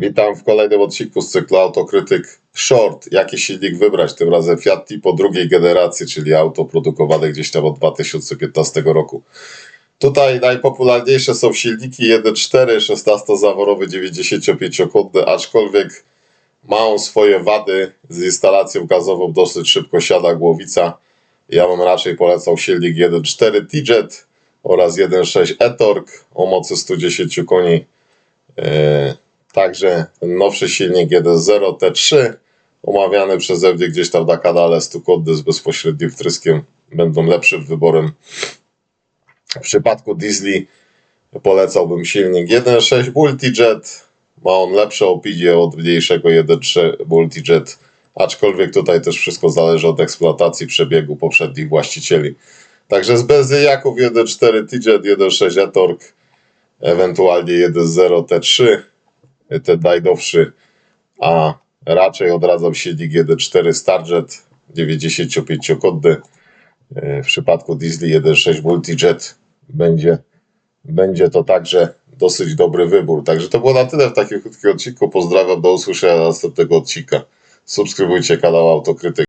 Witam w kolejnym odcinku z cyklu Autokrytyk Short. Jaki silnik wybrać? Tym razem Fiat Tipo drugiej generacji, czyli auto produkowane gdzieś tam od 2015 roku. Tutaj najpopularniejsze są silniki 1.4, 16-zaworowy, 95-konny, aczkolwiek ma on swoje wady. Z instalacją gazową dosyć szybko siada głowica. Ja bym raczej polecał silnik 1.4 T-Jet oraz 1.6 e-Torque o mocy 110 koni. E, Także nowszy silnik 1.0 T3 omawiany przeze mnie gdzieś tam na kanale Stukodny z bezpośrednim wtryskiem będą lepszym wyborem. W przypadku diesli polecałbym silnik 1.6 Multijet. Ma on lepsze opinie od mniejszego 1.3 Multijet, aczkolwiek tutaj też wszystko zależy od eksploatacji przebiegu poprzednich właścicieli. Także z benzyniaków 1.4 T-Jet, 1.6 e-Torque, ewentualnie 1.0 T3 ten najnowszy, a raczej odradzam silnik 1.4 Starjet 95-konny. W przypadku diesli 1.6 Multijet będzie, będzie to także dosyć dobry wybór. Także to było na tyle w takim krótkim odcinku. Pozdrawiam, do usłyszenia następnego odcinka. Subskrybujcie kanał Autokrytyk.